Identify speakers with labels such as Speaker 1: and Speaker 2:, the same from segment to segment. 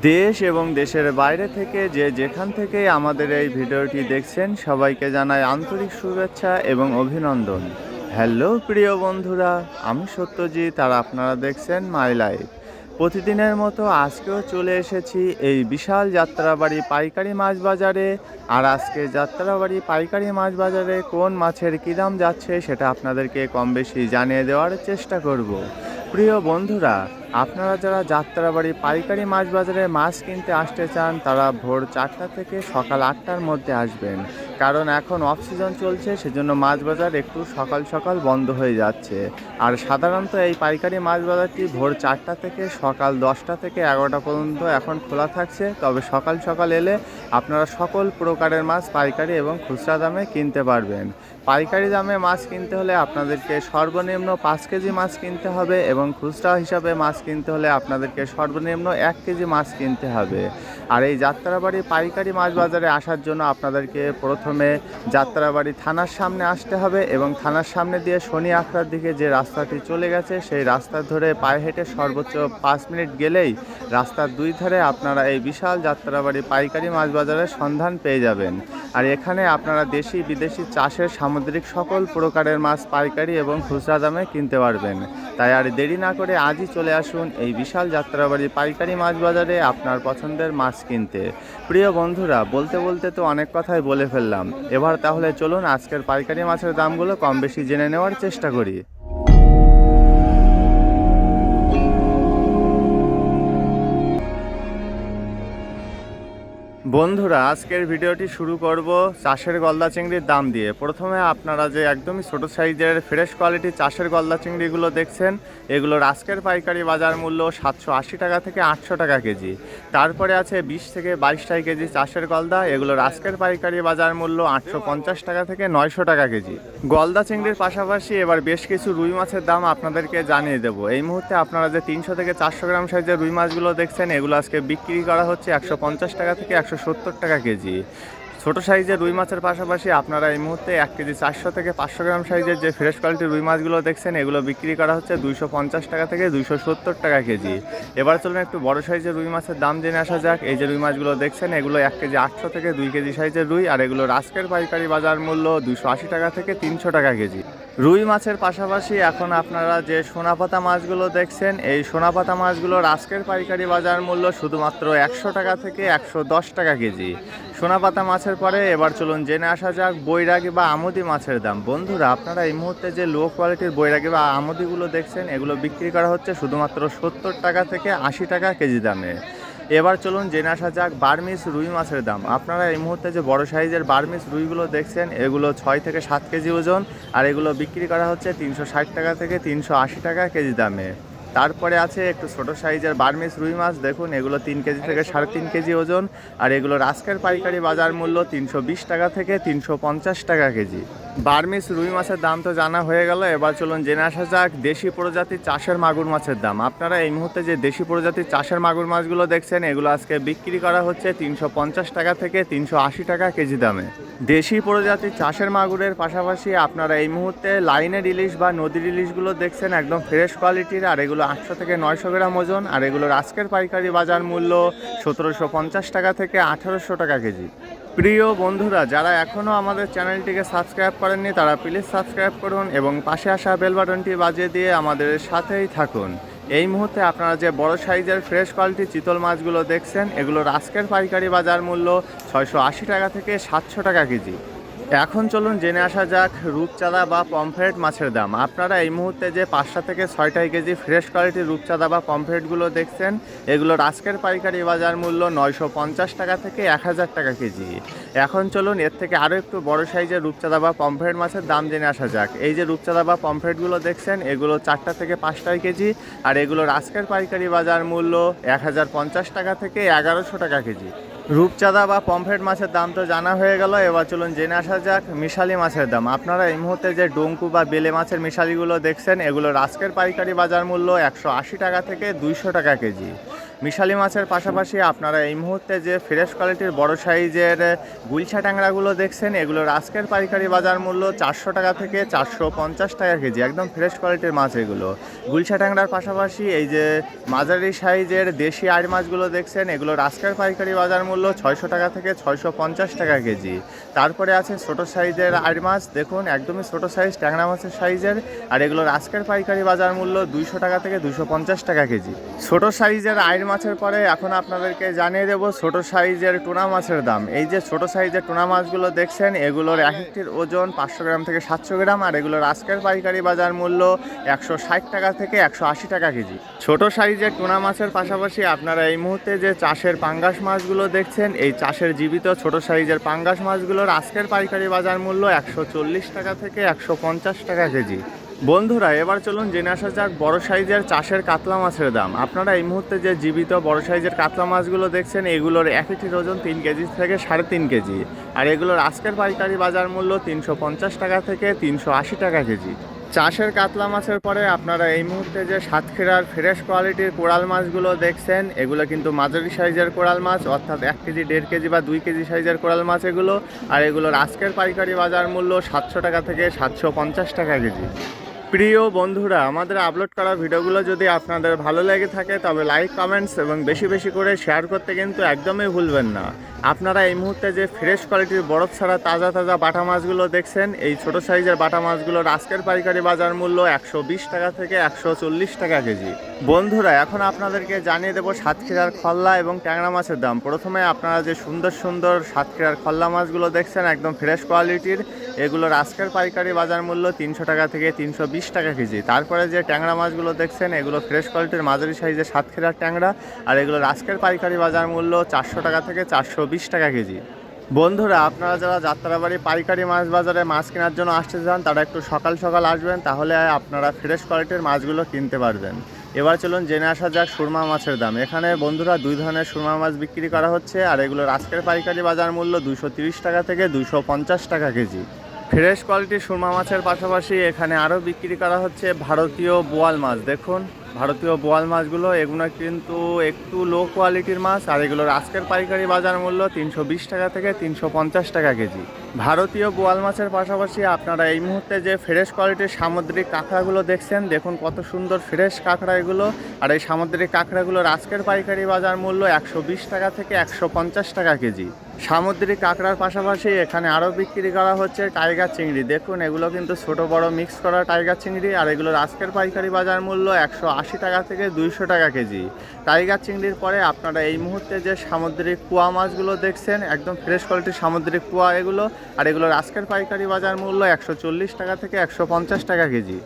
Speaker 1: দেশ এবং দেশের বাইরে থেকে যে যেখান থেকে আমাদের এই ভিডিওটি দেখছেন, সবাইকে জানাই আন্তরিক শুভেচ্ছা এবং অভিনন্দন। হ্যালো, প্রিয় বন্ধুরা, আমি সত্যজিৎ আর আপনারা দেখছেন মাই লাইফ প্রতিদিনের মতো আজকেও চলে এসেছি এই বিশাল যাত্রাবাড়ি পাইকারি মাছ বাজারে। আর আজকে যাত্রাবাড়ি পাইকারি মাছ বাজারে কোন মাছের কী দাম যাচ্ছে সেটা আপনাদেরকে কম বেশি জানিয়ে দেওয়ার চেষ্টা করব। প্রিয় বন্ধুরা, আপনারা যারা যাত্রাবাড়ি পাইকারি মাছ বাজারে মাছ কিনতে আসতে চান, তারা ভোর চারটা থেকে সকাল আটটার মধ্যে আসবেন। কারণ এখন অফ সিজন চলছে, সেজন্য মাছ বাজার একটু সকাল সকাল বন্ধ হয়ে যাচ্ছে। আর সাধারণত এই পাইকারি মাছ বাজারটি ভোর চারটা থেকে সকাল দশটা থেকে এগারোটা পর্যন্ত এখন খোলা থাকছে। তবে সকাল সকাল এলে আপনারা সকল প্রকারের মাছ পাইকারি এবং খুচরা দামে কিনতে পারবেন। পাইকারি দামে মাছ কিনতে হলে আপনাদেরকে সর্বনিম্ন পাঁচ কেজি মাছ কিনতে হবে এবং খুচরা হিসাবে মাছ কিনতে হলে আপনাদেরকে সর্বনিম্ন এক কেজি মাছ কিনতে হবে। আর এই যাত্রাবাড়ি পাইকারি মাছ বাজারে আসার জন্য আপনাদেরকে প্রথমে যাত্রাবাড়ি থানার সামনে আসতে হবে এবং থানার সামনে দিয়ে শনি আখড়ার দিকে যে রাস্তাটি চলে গেছে, সেই রাস্তা ধরে পায়ে হেঁটে সর্বোচ্চ পাঁচ মিনিট গেলেই রাস্তার দুই ধারে আপনারা এই বিশাল যাত্রাবাড়ি পাইকারি মাছ বাজারের সন্ধান পেয়ে যাবেন। আর এখানে আপনারা দেশি বিদেশি চাষের সামুদ্রিক সকল প্রকারের মাছ পাইকারি এবং খুচরা দামে কিনতে পারবেন। তাই আর দেরি না করে আজই চলে আসুন এই বিশাল যাত্রাবাড়ি পাইকারি মাছ বাজারে আপনার পছন্দের মাছ কিনতে। প্রিয় বন্ধুরা, বলতে বলতে তো অনেক কথাই বলে ফেললাম। এবার তাহলে চলুন আজকের পাইকারি মাছের দামগুলো কম বেশি জেনে নেওয়ার চেষ্টা করি। বন্ধুরা, আজকের ভিডিওটি শুরু করব চাষের গলদা চিংড়ির দাম দিয়ে। প্রথমে আপনারা যে একদমই ছোট সাইজের ফ্রেশ কোয়ালিটি চাষের গলদা চিংড়িগুলো দেখছেন, এগুলোর আজকের পাইকারি বাজার মূল্য সাতশো আশি টাকা থেকে আটশো টাকা কেজি। তারপরে আছে বিশ থেকে বাইশ টাকা কেজি চাষের গলদা, এগুলোর আজকের পাইকারি বাজার মূল্য আটশো পঞ্চাশ টাকা থেকে নয়শো টাকা কেজি। গলদা চিংড়ির পাশাপাশি এবার বেশ কিছু রুই মাছের দাম আপনাদেরকে জানিয়ে দেব। এই মুহূর্তে আপনারা যে তিনশো থেকে চারশো গ্রাম সাইজের রুই মাছগুলো দেখছেন, এগুলো আজকে বিক্রি করা হচ্ছে একশো পঞ্চাশ টাকা থেকে একশো সত্তর টাকা কেজি। ছোট সাইজের রুই মাছের পাশাপাশি আপনারা এই মুহূর্তে এক কেজি চারশো থেকে পাঁচশো গ্রাম সাইজের যে ফ্রেশ কোয়ালিটির রুই মাছগুলো দেখছেন, এগুলো বিক্রি করা হচ্ছে দুইশো পঞ্চাশ টাকা থেকে দুইশো সত্তর টাকা কেজি। এবার চলুন একটু বড় সাইজের রুই মাছের দাম জেনে আসা যাক। এই যে রুই মাছগুলো দেখছেন, এগুলো এক কেজি আটশো থেকে দুই কেজি সাইজের রুই, আর এগুলো আজকের পাইকারি বাজার মূল্য দুইশো আশি টাকা থেকে তিনশো টাকা কেজি। রুই মাছের পাশাপাশি এখন আপনারা যে সোনাপাতা মাছগুলো দেখছেন, এই সোনাপাতা মাছগুলোর আজকের পাইকারি বাজার মূল্য শুধুমাত্র একশো টাকা থেকে একশো দশ টাকা কেজি। সোনাপাতা মাছের পরে এবার চলুন জেনে আসা যাক বৈরাগী বা আমুদি মাছের দাম। বন্ধুরা, আপনারা এই মুহূর্তে যে লো কোয়ালিটির বৈরাগী বা আমুদিগুলো দেখছেন, এগুলো বিক্রি করা হচ্ছে শুধুমাত্র সত্তর টাকা থেকে আশি টাকা কেজি দামে। এবার চলুন জেনে আসা যাক বার্মিস রুই মাছের দাম। আপনারা এই মুহূর্তে যে বড় সাইজের বার্মিস রুইগুলো দেখছেন, এগুলো ছয় থেকে সাত কেজি ওজন, আর এগুলো বিক্রি করা হচ্ছে তিনশো ষাট টাকা থেকে তিনশো আশি টাকা কেজি দামে। তারপরে আছে একটু ছোট সাইজের বার্মিস রুই মাছ দেখুন এগুলো তিন কেজি থেকে সাড়ে তিন কেজি ওজন আর এগুলো আজকের পাইকারি বাজার মূল্য তিনশো বিশ টাকা থেকে তিনশো পঞ্চাশ টাকা কেজি। বার্মিস রুই মাছের দাম তো জানা হয়ে গেল এবার চলুন জেনে আসা যাক দেশি প্রজাতির চাষের মাগুর মাছের দাম। আপনারা এই মুহূর্তে যে দেশি প্রজাতির চাষের মাগুর মাছগুলো দেখছেন এগুলো আজকে বিক্রি করা হচ্ছে তিনশো পঞ্চাশ টাকা থেকে তিনশো আশি টাকা কেজি দামে। দেশি প্রজাতির চাষের মাগুরের পাশাপাশি আপনারা এই মুহূর্তে লাইনের ইলিশ বা নদীর ইলিশগুলো দেখছেন একদম ফ্রেশ কোয়ালিটির আর এগুলো আটশো থেকে নয়শো গ্রাম ওজন আর এগুলোর আজকের পাইকারি বাজার মূল্য সতেরোশো পঞ্চাশ টাকা থেকে আঠারোশো টাকা কেজি। প্রিয় বন্ধুরা, যারা এখনও আমাদের চ্যানেলটিকে সাবস্ক্রাইব করেননি, তারা প্লিজ সাবস্ক্রাইব করুন এবং পাশে আসা বেল বাটনটি বাজিয়ে দিয়ে আমাদের সাথেই থাকুন। এই মুহূর্তে আপনারা যে বড় সাইজের ফ্রেশ কোয়ালিটি চিতল মাছগুলো দেখছেন, এগুলোর আজকের পাইকারি বাজার মূল্য ছয়শো আশি টাকা থেকে সাতশো টাকা কেজি। এখন চলুন জেনে আসা যাক রূপচাঁদা বা পমফ্রেট মাছের দাম। আপনারা এই মুহূর্তে যে পাঁচটা থেকে ছয়টাই কেজি ফ্রেশ কোয়ালিটির রূপচাঁদা বা পমফ্রেটগুলো দেখছেন, এগুলোর আজকের পাইকারি বাজার মূল্য নয়শো পঞ্চাশ টাকা থেকে এক হাজার টাকা কেজি। এখন চলুন এর থেকে আরও একটু বড় সাইজের রূপচাঁদা বা পমফ্রেট মাছের দাম জেনে আসা যাক। এই যে রূপচাঁদা বা পমফ্রেটগুলো দেখছেন, এগুলো চারটা থেকে পাঁচটাই কেজি আর এগুলোর আজকের পাইকারি বাজার মূল্য এক হাজার পঞ্চাশ টাকা থেকে এগারোশো টাকা কেজি। রূপচাঁদা বা পমফ্রেট মাছের দাম তো জানা হয়ে গেল, এবার চলুন জেনে আসা যাক মিশালি মাছের দাম। আপনারা এই মুহূর্তে যে ডঙ্কু বা বেলে মাছের মিশালিগুলো দেখছেন এগুলো আজকের পাইকারি বাজার মূল্য একশো আশি টাকা থেকে দুইশো টাকা কেজি। মিশালি মাছের পাশাপাশি আপনারা এই মুহূর্তে যে ফ্রেশ কোয়ালিটির বড় সাইজের গুলছা ট্যাংরাগুলো দেখছেন, এগুলোর আজকের পাইকারি বাজার মূল্য চারশো টাকা থেকে চারশো পঞ্চাশ টাকা কেজি, একদম ফ্রেশ কোয়ালিটির মাছ এগুলো। গুলছা ট্যাংরার পাশাপাশি এই যে মাঝারি সাইজের দেশি আড় মাছগুলো দেখছেন, এগুলোর আজকের পাইকারি বাজার মূল্য ছয়শো টাকা থেকে ছয়শো পঞ্চাশ টাকা কেজি। তারপরে আছে ছোট সাইজের আড় মাছ, দেখুন একদমই ছোট সাইজ ট্যাংরা মাছের সাইজের, আর এগুলোর আজকের পাইকারি বাজার মূল্য দুইশো টাকা থেকে দুশো পঞ্চাশ টাকা কেজি। ছোট সাইজের আইর মাছের পরে এখন আপনাদেরকে জানিয়ে দেবো ছোট সাইজের টুনা মাছের দাম। এই যে ছোট সাইজের টুনা মাছগুলো দেখছেন, এগুলোর এক একটির ওজন পাঁচশো গ্রাম থেকে সাতশো গ্রাম আর এগুলোর আজকের পাইকারি বাজার মূল্য একশো ষাট টাকা থেকে একশো আশি টাকা কেজি। ছোট সাইজের টুনা মাছের পাশাপাশি আপনারা এই মুহূর্তে যে চাষের পাঙ্গাস মাছগুলো দেখছেন, এই চাষের জীবিত ছোট সাইজের পাঙ্গাস মাছগুলোর আজকের পাইকারি বাজার মূল্য একশো চল্লিশ টাকা থেকে একশো পঞ্চাশ টাকা কেজি। বন্ধুরা, এবার চলুন জেনে আসা যাক বড় সাইজের চাষের কাতলা মাছের দাম। আপনারা এই মুহূর্তে যে জীবিত বড় সাইজের কাতলা মাছগুলো দেখছেন, এগুলোর এক একটির ওজন তিন কেজি থেকে সাড়ে তিন কেজি। আর এগুলোর আজকের পাইকারি বাজার মূল্য তিনশো পঞ্চাশ টাকা থেকে তিনশো আশি টাকা কেজি। চাষের কাতলা মাছের পরে আপনারা এই মুহূর্তে যে সাতক্ষীরার ফ্রেশ কোয়ালিটির কোরাল মাছগুলো দেখছেন, এগুলো কিন্তু মাঝারি সাইজের কোরাল মাছ, অর্থাৎ এক কেজি, দেড় কেজি বা দুই কেজি সাইজের কোরাল মাছ এগুলো। আর এগুলোর আজকের পাইকারি বাজার মূল্য সাতশো টাকা থেকে সাতশো পঞ্চাশ টাকা কেজি। প্রিয় বন্ধুরা, আমাদের আপলোড করা ভিডিওগুলো যদি আপনাদের ভালো লেগে থাকে তবে লাইক কমেন্টস এবং বেশি বেশি করে শেয়ার করতে কিন্তু একদমই ভুলবেন না। আপনারা এই মুহূর্তে যে ফ্রেশ কোয়ালিটির বরফ ছাড়া তাজা তাজা বাটা মাছগুলো দেখছেন, এই ছোট সাইজের বাটা মাছগুলোর আজকের পাইকারি বাজার মূল্য একশো বিশ টাকা থেকে একশো চল্লিশ টাকা কেজি। বন্ধুরা, এখন আপনাদেরকে জানিয়ে দেবো সাতক্ষীরার খল্লা এবং ট্যাংরা মাছের দাম। প্রথমে আপনারা যে সুন্দর সুন্দর সাতক্ষীরার খল্লা মাছগুলো দেখছেন, একদম ফ্রেশ কোয়ালিটির এগুলোর আজকের পাইকারি বাজার মূল্য তিনশো টাকা থেকে তিনশো বিশ বিশ টাকা কেজি। তারপরে যে ট্যাংরা মাছগুলো দেখছেন, এগুলো ফ্রেশ কোয়ালিটির মাঝারি সাইজের সাতক্ষীরার ট্যাংরা আর এগুলোর আজকের পাইকারি বাজার মূল্য চারশো টাকা থেকে চারশো বিশ টাকা কেজি। বন্ধুরা, আপনারা যারা যাত্রাবাড়ি পাইকারি মাছ বাজারে মাছ কেনার জন্য আসতে চান, তারা একটু সকাল সকাল আসবেন, তাহলে আপনারা ফ্রেশ কোয়ালিটির মাছগুলো কিনতে পারবেন। এবার চলুন জেনে আসা যাক সুরমা মাছের দাম। এখানে বন্ধুরা দুই ধরনের সুরমা মাছ বিক্রি করা হচ্ছে, আর এগুলোর আজকের পাইকারি বাজার মূল্য দুশো তিরিশ টাকা থেকে দুশো টাকা কেজি। ফ্রেশ কোয়ালিটির সুরমা মাছের পাশাপাশি এখানে আরও বিক্রি করা হচ্ছে ভারতীয় বোয়াল মাছ। দেখুন, ভারতীয় বোয়াল মাছগুলো, এগুলো কিন্তু একটু লো কোয়ালিটির মাছ, আর এগুলোর আজকের পাইকারি বাজার মূল্য তিনশো বিশ টাকা থেকে তিনশো পঞ্চাশ টাকা কেজি। ভারতীয় বোয়াল মাছের পাশাপাশি আপনারা এই মুহূর্তে যে ফ্রেশ কোয়ালিটির সামুদ্রিক কাঁকড়াগুলো দেখছেন, দেখুন কত সুন্দর ফ্রেশ কাঁকড়া এগুলো আর এই সামুদ্রিক কাঁকড়াগুলোর আজকের পাইকারি বাজার মূল্য একশো বিশ টাকা থেকে একশো পঞ্চাশ টাকা কেজি। সামুদ্রিক কাঁকড়ার পাশাপাশি এখানে আরও বিক্রি করা হচ্ছে টাইগার চিংড়ি। দেখুন, এগুলো কিন্তু ছোট, বড় মিক্স করা টাইগার চিংড়ি আর এগুলোর আজকের পাইকারি বাজার মূল্য একশো আশি টাকা থেকে দুইশো টাকা কেজি। টাইগার চিংড়ির পরে আপনারা এই মুহূর্তে যে সামুদ্রিক কুয়া মাছগুলো দেখছেন, একদম ফ্রেশ কোয়ালিটির সামুদ্রিক কুয়া এগুলো, আর এগুলোর আজকের পাইকারি বাজার মূল্য একশো চল্লিশ টাকা থেকে একশো পঞ্চাশ টাকা কেজি।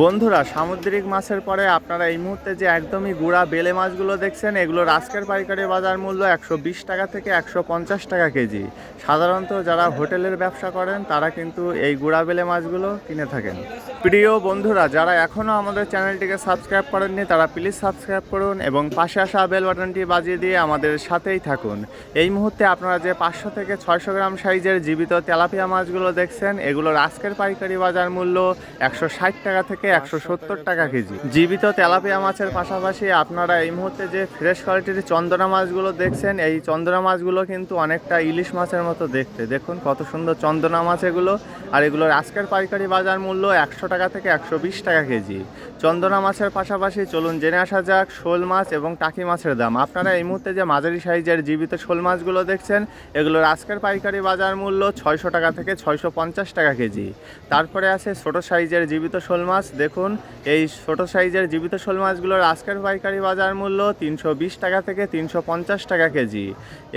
Speaker 1: বন্ধুরা, সামুদ্রিক মাছের পরে আপনারা এই মুহূর্তে যে একদমই গুড়া বেলে মাছগুলো দেখছেন, এগুলোর আজকের পাইকারি বাজার মূল্য একশো বিশ টাকা থেকে একশো পঞ্চাশ টাকা কেজি। সাধারণত যারা হোটেলের ব্যবসা করেন, তারা কিন্তু এই গুড়া বেলে মাছগুলো কিনে থাকেন। প্রিয় বন্ধুরা, যারা এখনও আমাদের চ্যানেলটিকে সাবস্ক্রাইব করেননি, তারা প্লিজ সাবস্ক্রাইব করুন এবং পাশে আসা বেল বাটনটি বাজিয়ে দিয়ে আমাদের সাথেই থাকুন। এই মুহূর্তে আপনারা যে পাঁচশো থেকে ছয়শো গ্রাম সাইজের জীবিত তেলাপিয়া মাছগুলো দেখছেন, এগুলোর আজকের পাইকারি বাজার মূল্য একশো ষাট টাকা থেকে একশো সত্তর টাকা কেজি। জীবিত তেলাপিয়া মাছের পাশাপাশি আপনারা এই মুহূর্তে যে ফ্রেশ কোয়ালিটির চন্দনা মাছগুলো দেখছেন, এই চন্দনা মাছগুলো কিন্তু অনেকটা ইলিশ মাছের মতো দেখতে। দেখুন কত সুন্দর চন্দনা মাছ এগুলো। আর এগুলোর আজকের পাইকারি বাজার মূল্য একশো টাকা থেকে একশো বিশ টাকা কেজি। চন্দনা মাছের পাশাপাশি চলুন জেনে আসা যাক শোল মাছ এবং টাকি মাছের দাম। আপনারা এই মুহূর্তে যে মাঝারি সাইজের জীবিত শোল মাছগুলো দেখছেন, এগুলোর আজকের পাইকারি বাজার মূল্য ছয়শো টাকা থেকে ছয়শো পঞ্চাশ টাকা কেজি। তারপরে আছে ছোট সাইজের জীবিত শোল মাছ দেখুন, এই ছোট সাইজের জীবিত শোল মাছগুলোর আজকের পাইকারি বাজার মূল্য তিনশো বিশ টাকা থেকে তিনশো পঞ্চাশ টাকা কেজি।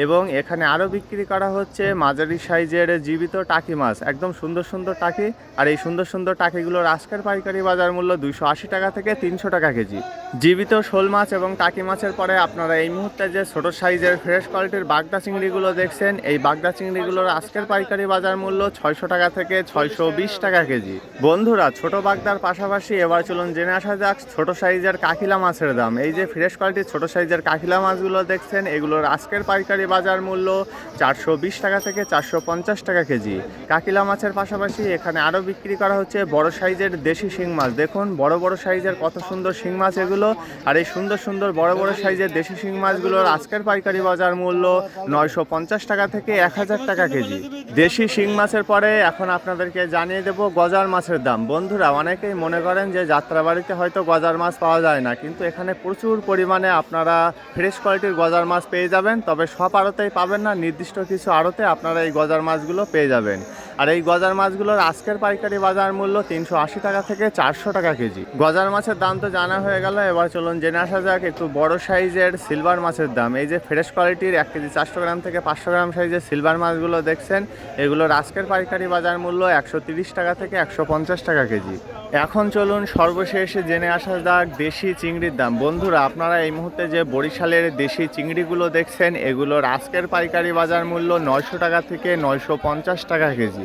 Speaker 1: এবং এখানে আরও বিক্রি করা হচ্ছে মাঝারি সাইজের জীবিত টাকি মাছ, একদম সুন্দর সুন্দর টাকি। আর এই সুন্দর সুন্দর টাকিগুলোর আজকের পাইকারি বাজার মূল্য দুইশো আশি টাকা থেকে তিনশো টাকা কেজি। জীবিত শোল মাছ এবং টাকি মাছের পরে আপনারা এই মুহূর্তে যে ছোট সাইজের ফ্রেশ কোয়ালিটির বাগদা চিংড়িগুলো দেখছেন, এই বাগদা চিংড়িগুলোর আজকের পাইকারি বাজার মূল্য ছয়শো টাকা থেকে ছয়শো বিশ টাকা কেজি। বন্ধুরা, ছোট বাগদার পাশাপাশি পাশাপাশি এবার চলুন জেনে আসা যাক ছোট সাইজের কাকিলা মাছের দাম। এই যে ফ্রেশ কোয়ালিটির ছোট সাইজের কাকিলা মাছগুলো দেখছেন, এগুলোর আজকের পাইকারি বাজার মূল্য চারশো বিশ টাকা থেকে চারশো পঞ্চাশ টাকা কেজি। কাকিলা মাছের পাশাপাশি এখানে আরও বিক্রি করা হচ্ছে বড় সাইজের দেশি শিং মাছ। দেখুন, বড় বড় সাইজের কত সুন্দর শিং মাছ এগুলো, আর এই সুন্দর সুন্দর বড় বড় সাইজের দেশি শিং মাছগুলোর আজকের পাইকারি বাজার মূল্য নয়শো পঞ্চাশ টাকা থেকে এক হাজার টাকা কেজি। দেশি শিং মাছের পরে এখন আপনাদেরকে জানিয়ে দেব গজার মাছের দাম। বন্ধুরা, অনেকেই মনে করেন যে যাত্রাবাড়িতে হয়তো গজার মাছ পাওয়া যায় না, কিন্তু এখানে প্রচুর পরিমাণে আপনারা ফ্রেশ কোয়ালিটির গজার মাছ পেয়ে যাবেন। তবে সব আড়তেই পাবেন না, নির্দিষ্ট কিছু আড়তে আপনারা এই গজার মাছগুলো পেয়ে যাবেন। আর এই গজার মাছগুলোর আজকের পাইকারি বাজার মূল্য তিনশো আশি টাকা থেকে চারশো টাকা কেজি। গজার মাছের দাম তো জানা হয়ে গেল, এবার চলুন জেনে আসা যাক একটু বড় সাইজের সিলভার মাছের দাম। এই যে ফ্রেশ কোয়ালিটির এক কেজি চারশো গ্রাম থেকে পাঁচশো গ্রাম সাইজের সিলভার মাছগুলো দেখছেন, এগুলোর আজকের পাইকারি বাজার মূল্য একশো টাকা থেকে একশো পঞ্চাশ টাকা কেজি। এখন চলুন সর্বশেষে জেনে আসা যাক দেশি চিংড়ির দাম। বন্ধুরা, আপনারা এই মুহূর্তে যে বরিশালের দেশি চিংড়িগুলো দেখছেন, এগুলোর আজকের পাইকারি বাজার মূল্য নয়শো টাকা থেকে নয়শো পঞ্চাশ টাকা কেজি।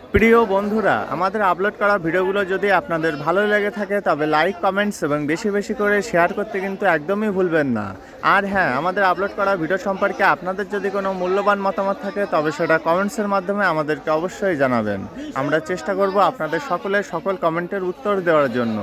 Speaker 1: প্রিয় বন্ধুরা, আমাদের আপলোড করা ভিডিওগুলো যদি আপনাদের ভালো লেগে থাকে, তবে লাইক কমেন্টস এবং বেশি বেশি করে শেয়ার করতে কিন্তু একদমই ভুলবেন না। আর হ্যাঁ আমাদের আপলোড করা ভিডিও সম্পর্কে আপনাদের যদি কোনো মূল্যবান মতামত থাকে, তবে সেটা কমেন্টসের মাধ্যমে আমাদেরকে অবশ্যই জানাবেন। আমরা চেষ্টা করব আপনাদের সকলের সকল কমেন্টের উত্তর দেওয়ার জন্য।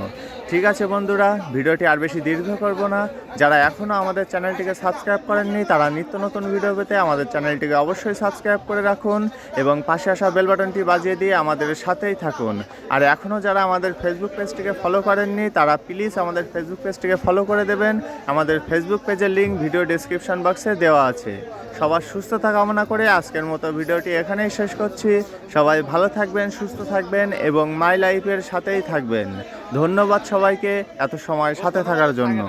Speaker 1: ঠিক আছে বন্ধুরা, ভিডিওটি আর বেশি দীর্ঘ করব না। যারা এখনও আমাদের চ্যানেলটিকে সাবস্ক্রাইব করেননি, তারা নিত্য নতুন ভিডিও পেতে আমাদের চ্যানেলটিকে অবশ্যই সাবস্ক্রাইব করে রাখুন এবং পাশে আসা বেল বাটনটি বাজিয়ে দিয়ে আমাদের সাথেই থাকুন। আর এখনও যারা আমাদের ফেসবুক পেজটিকে ফলো করেননি, তারা প্লিজ আমাদের ফেসবুক পেজটিকে ফলো করে দেবেন। আমাদের ফেসবুক পেজের লিঙ্ক ভিডিও ডেসক্রিপশন বক্সে দেওয়া আছে। সবার সুস্থতা কামনা করে আজকের মতো ভিডিওটি এখানেই শেষ করছি। সবাই ভালো থাকবেন, সুস্থ থাকবেন এবং মাই লাইফের সাথেই থাকবেন। ধন্যবাদ সবাইকে এত সময় সাথে থাকার জন্য।